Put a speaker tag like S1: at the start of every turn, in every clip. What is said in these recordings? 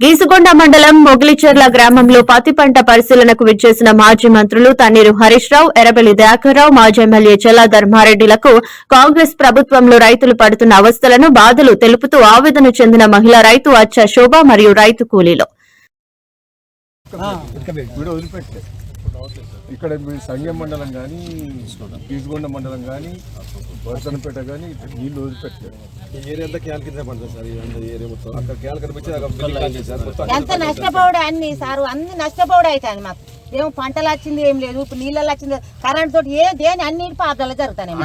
S1: గీసుగొండ మండలం మొగిలిచెర్ల గ్రామంలో పత్తి పంట పరిశీలనకు విచ్చేసిన మాజీ మంత్రులు తన్నీరు హరీష్ రావు ఎర్రబెల్లి దయాకర్రావు మాజీ ఎమ్మెల్యే చెల్లా ధర్మారెడ్డిలకు కాంగ్రెస్ ప్రభుత్వంలో రైతులు పడుతున్న అవస్థలను బాధలు తెలుపుతూ ఆవేదన చెందిన మహిళా రైతు అచ్చ శోభ మరియు రైతు కూలీలు.
S2: ఇక్కడ మీ సంగం మండలం కానీ తీసుగొండ మండలం కానీ వర్తనపేట కానీ నీళ్ళు వదిలిపెట్టారు
S3: ఈ ఏరియా అంతా క్యాల్ కింద పడుతుంది సార్ ఏరియా మొత్తం. అక్కడ క్యాల్ కనిపించి
S4: ఎంత నష్టపోవడం అన్ని సారు అన్ని నష్టపోవడం అవుతుంది మాకు. ఏం పంటలు వచ్చింది ఏం లేదు. ఇప్పుడు నీళ్ళలో వచ్చింది. కరెంట్ తోటి ఏ దేని అన్ని పాత్రలు జరుగుతాయి మాకు.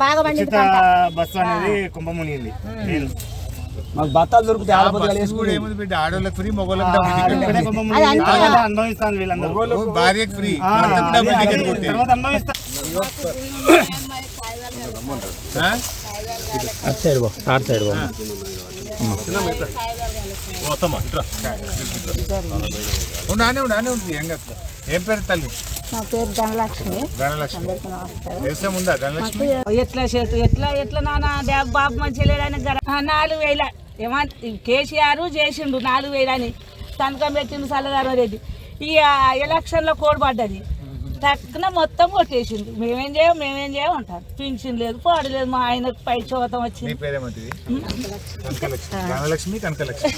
S4: బాగా పండింది
S3: బత్తాలు దొరుకుతాయి
S5: ఆ
S3: ఆడపొద్దుగా
S5: బస్సు కూడా
S3: వేసుకుని
S5: ఏముంది బిడ్డ? ఆడోళ్ళకి ఫ్రీ ఓ భార్యకి ఫ్రీ.
S6: ఆ,
S5: ఉండానే ఉండానే ఏం కాదు ఏం పేరు తల్లి?
S4: నా పేరు ధనలక్ష్మి.
S5: ధనలక్ష్మి. వ్యవసాయం ఉందా ధనలక్ష్మి?
S7: ఎట్లా చేతు ఎట్లా ఎట్లా నాన్న బాబు మంచి లేడని నాలుగు వేల. ఏమో కేసీఆర్ చేసిండు నాలుగు వేలని. తనఖా పెట్టిండు సల్లగారు రెడ్డి. ఈ ఎలక్షన్లో కోడ్ తక్కున మొత్తం కొట్టేసిండు మేమేం చేయం మేమేం చేయం అంటారు. పింఛన్ లేదు పాడు లేదు మా ఆయనకు పై చోతం వచ్చింది.
S5: కనకలక్ష్మి. కనకలక్ష్మి.